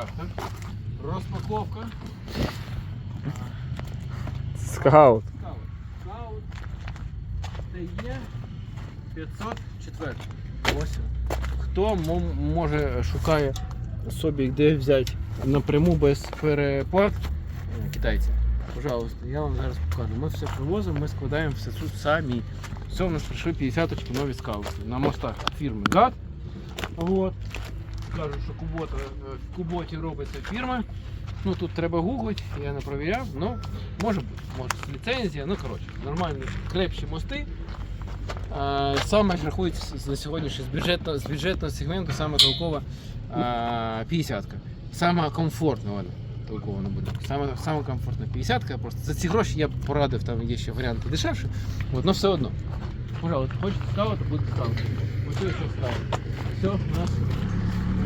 трактор. Розпаковка. Скаут. Скаут. Скаут. ТЕ 504. Ось. Хто може шукає собі де взяти напряму без переплат китайці. Пожалуйста, я вам зараз покажу. Ми все привозимо, ми складаємо все тут самі. Все, у нас прийшли 50 нові скаути. На мостах фірми ГАТ. Вот. Кажуть, що Кубота, е, в Куботі робиться фірма. Ну тут треба гуглити, я не провіряв, ну може бути, може ліцензія, ну коротше, нормальні крепші мости. А, саме ж рахується на сьогодні, що з бюджетного, з бюджетного сегменту саме толкова 50-ка. Саме комфортна вона толкова не буде. Саме, саме комфортна 50-ка. Просто за ці гроші я б порадив, там є ще варіанти дешевші, але все одно. Пожалуйста, хочете скаути, буде скаути. Ось ось скаут. Все, у нас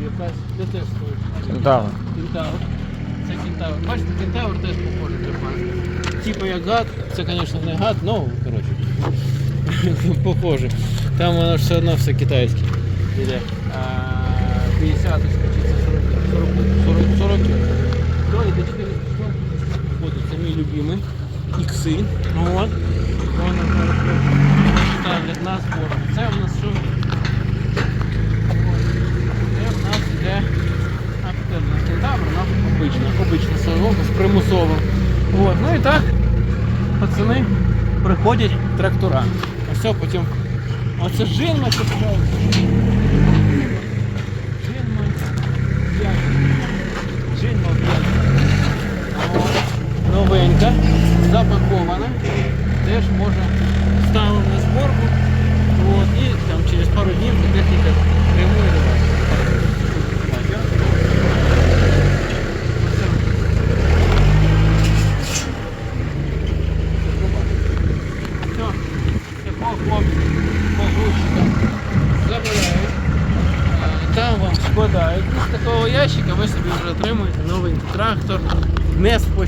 якась, де теж стоїть. Кентавр. Кентавр. Це кентавр. Бачите, кентавр теж похожий типа. Типа як гад, це, звісно, не гад, ну, коротше. Похоже. Там воно ж все одно все китайське. Іде. 50 чи це 40, 40, 40, 40. Ну, і до 400 Ходить, це мій любимий. Ікси. Вот. Вони зараз ставлять на збор. Це у нас що? пацани приходять трактора. А все потім. Оце жинма, що пожалуйста. Жинма. п'ять. Жинма п'ять. От. Новенька, запакована. Теж можна ставимо на зборку. От. І там через пару днів ця техніка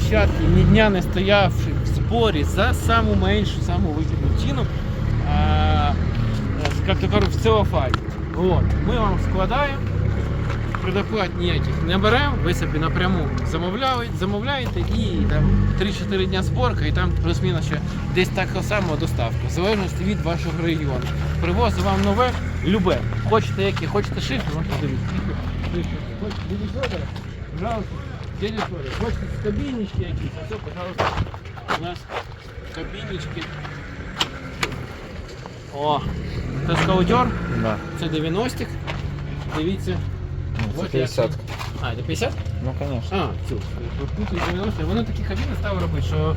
Не площадки, ні дня не стоявши в зборі за саму меншу, саму вигідну ціну. Як то кажуть, в целофані. От. Ми вам складаємо, предоплат ніяких не беремо, ви собі напряму замовляєте, замовляєте і там 3-4 дня зборка, і там плюс-мінус ще десь так само доставка, в залежності від вашого регіону. Привозить вам нове, любе. Хочете які, хочете шифр, ну подивіться. Хочете пожалуйста, дядя Федор. Хочете кабінечки якісь, а все, пожалуйста, у нас кабінечки. О, це скаудер, Да. це 90-х. Дивіться. Це От 50. як- А, це 50? Ну, конечно. А, цю. Тут 90 Вони такі кабіни стали робити, що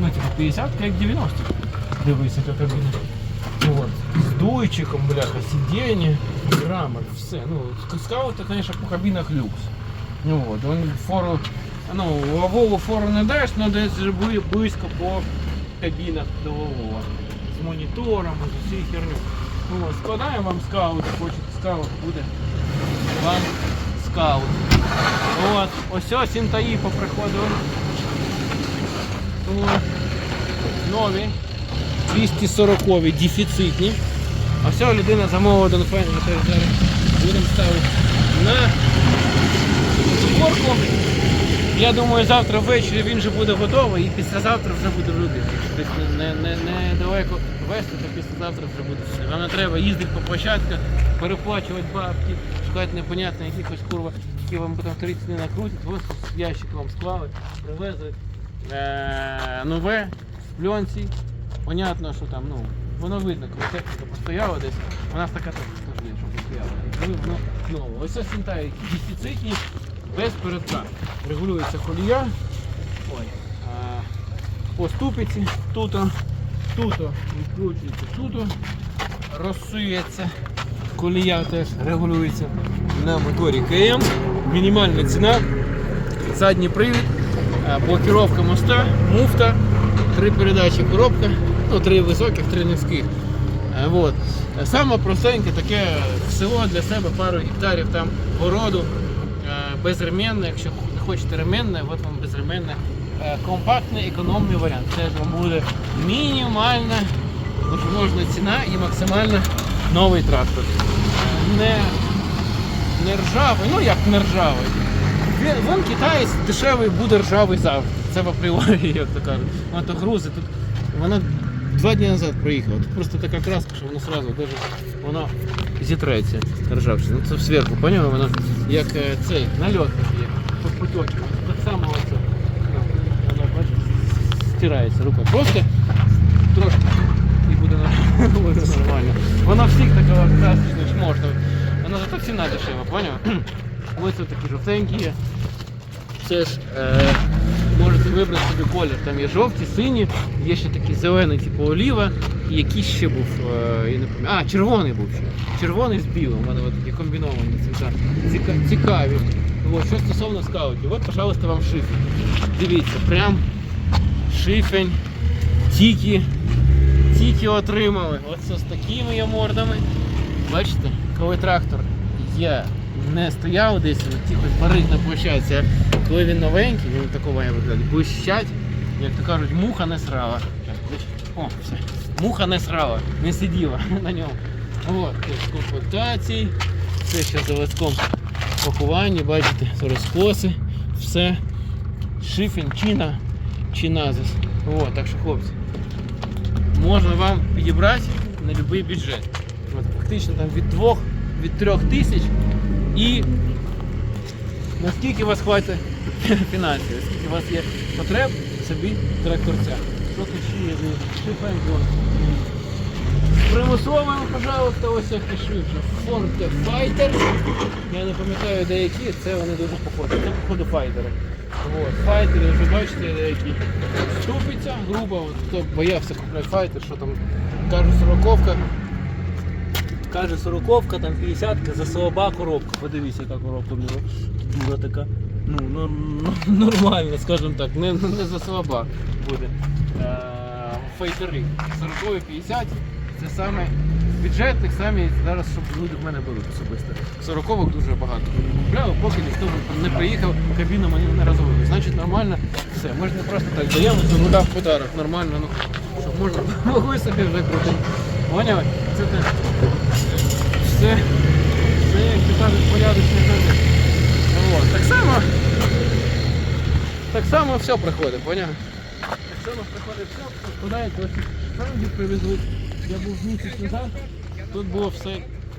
ну, типу 50 як 90 Дивись, яка кабіна. Ну, от. З дуйчиком, бляха, сидіння, грамот, все. Ну, скаут, це, звісно, по кабінах люкс. Ну, от, він фору, ну, Вову фору не даєш, але десь вже близько по кабінах до Вовова. З монітором, з усією херню. Ну, складаємо вам скаут, хочете скаут, буде вам скаут. От, ось ось сінтаї поприходили. Нові. 240 дефіцитні. А все, людина замовила до фен, ми теж зараз будемо ставити на зборку. Я думаю, завтра ввечері він вже буде готовий і післязавтра вже буде в людини. Тобто не, не, не далеко вести, то післязавтра вже буде все. Вам не треба їздити по площадках, переплачувати бабки, шукати непонятно якихось курва, які вам потім 30 не накрутять, ось ящик вам склали, привезли е- нове в пленці. Понятно, що там, ну, воно видно, коли техніка постояла десь, у нас така техніка що постояла. І коли воно нове. Ось ось сінтаї дефіцитні, без передка. Регулюється колія. Ой. По ступиці, тут, тут відкручується, тут розсується. Колія теж регулюється на моторі КМ. Мінімальна ціна, задній привід, блокировка моста, муфта, три передачі коробка, ну три високих, три низьких. Вот. Саме простеньке таке село для себе пару гектарів там городу, безременне, якщо хочете ременне, от вам безременне. Е, Компактний, економний варіант. Це вам буде мінімальна можна ціна і максимально новий трактор. Е, Не, не ржавий, ну як не ржавий. Він китаєць дешевий буде ржавий завжди. Це в апріорі, як то кажуть. То грузи. Тут вона два дні назад проїхала. Тут просто така краска, що воно сразу даже воно зітреться ржавчина. Ну це зверху, поняли? Воно як е, цей нальот такий, як. Так само оце. Воно бачиш, стирається рука. Просто трошки і буде нормально. Вона всіх така красочна можна. Вона зато ціна дешева, поняв? Ось такі жовтенькі є. Це ж е, можете вибрати собі колір. Там є жовті, сині, є ще такий зелений, типу оліва, і якийсь ще був, е, я не пам'ятаю. А, червоний був ще. Червоний з білим. У мене от такі комбіновані цвіта. Ціка- цікаві. От, що стосовно скаутів, от, пожалуйста, вам шифень. Дивіться, прям шифень, тільки, тільки отримали. Оце з такими є мордами. Бачите, коли трактор є, не стояв десь, тільки парить на площадці, коли він новенький, він такого має виглядати, блищать, як то кажуть, муха не срала. О, все. Муха не срала, не сиділа на ньому. От, комплектації, все ще в заводському пакуванні, бачите, розкоси, все. Шифінг, чина, чиназис. От, так що хлопці, можна вам підібрати на будь-який бюджет. От, фактично там від 2 від 3 тисяч наскільки у вас хватить фінансів, наскільки у вас є потреб собі тракторця. Що ще є? Шифенко. Примусовуємо, пожалуйста, ось як пишивши. Forte Fighter. Я не пам'ятаю деякі, це вони дуже походять. Це походу файтери. От, файтери, вже бачите, деякі ступиться грубо. От, хто боявся купляти файтер, що там каже сороковка. Каже сороковка, там 50 за слаба коробка. Подивіться, яка коробка в нього дура така. Ну, ну, ну, нормально, скажімо так, не, не за слаба буде. Фейтери 40 50 це саме з бюджетних самі зараз, щоб люди в мене беруть особисто. Сороковок дуже багато. Купляв, поки ніхто не приїхав, кабіну мені не розвили. Значить нормально, все, можна просто так даємо, руля в подарок, нормально, ну, щоб можна могли собі вже крутити. Поняли? Це те. Все, все, як то кажуть, порядочне люди. От, так само, так само все приходить, поняв? Так само приходить все, ось справді привезуть. Я був місяць назад, тут було все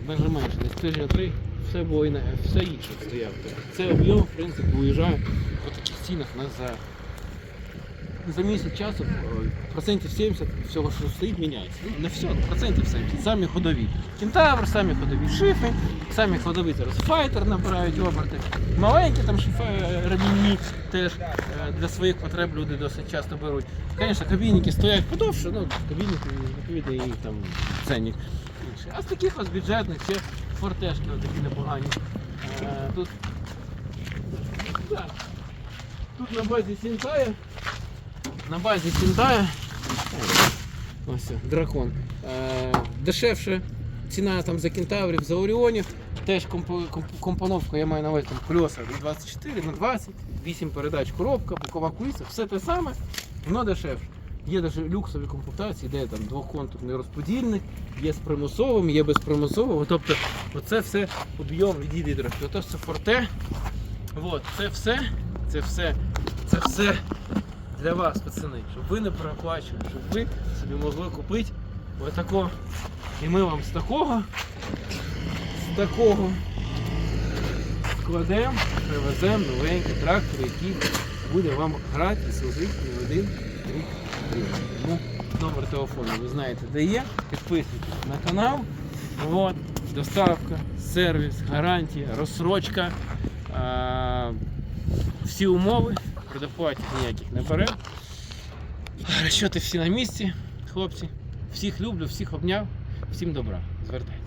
навіть менше, десь тижня три, все було іна- все інше стояв. Це об'єм, в принципі, виїжджає по таких цінах на за, за місяць часу е, процентів 70 всього, що стоїть, міняється. Ну, не все, процентів 70, самі ходові. Кентавр, самі ходові шифи, самі ходові зараз файтер набирають оберти. Маленькі там шифи ремінні теж е, для своїх потреб люди досить часто беруть. Звісно, кабінники стоять подовше, ну кабінники, відповідно, і там ценник. А з таких ось бюджетних ще фортешки такі непогані. Е, Тут, тут на базі Сінтая, на базі Сінтая, ось дракон. Е, дешевше ціна там за кентаврів, за оріонів. Теж комп- комп- компоновка, я маю на увазі колеса від 24 на 20, 8 передач коробка, бокова куліса, все те саме, воно дешевше. Є навіть люксові комплектації, де там двохконтурний розподільник, є з примусовим, є без примусового. Тобто оце все об'єм відійде трошки. Ото це форте. От, це все, це все, це все для вас, пацани, щоб ви не переплачували, щоб ви собі могли купити отако. І ми вам з такого, з такого складемо, привеземо новенький трактор, який буде вам грати і служити не один рік. Тому номер телефону ви знаєте, де є. Підписуйтесь на канал. От, доставка, сервіс, гарантія, розсрочка. Всі умови, предоплатів ніяких не бере. Розчоти всі на місці, хлопці. Всіх люблю, всіх обняв, всім добра. Звертайтеся.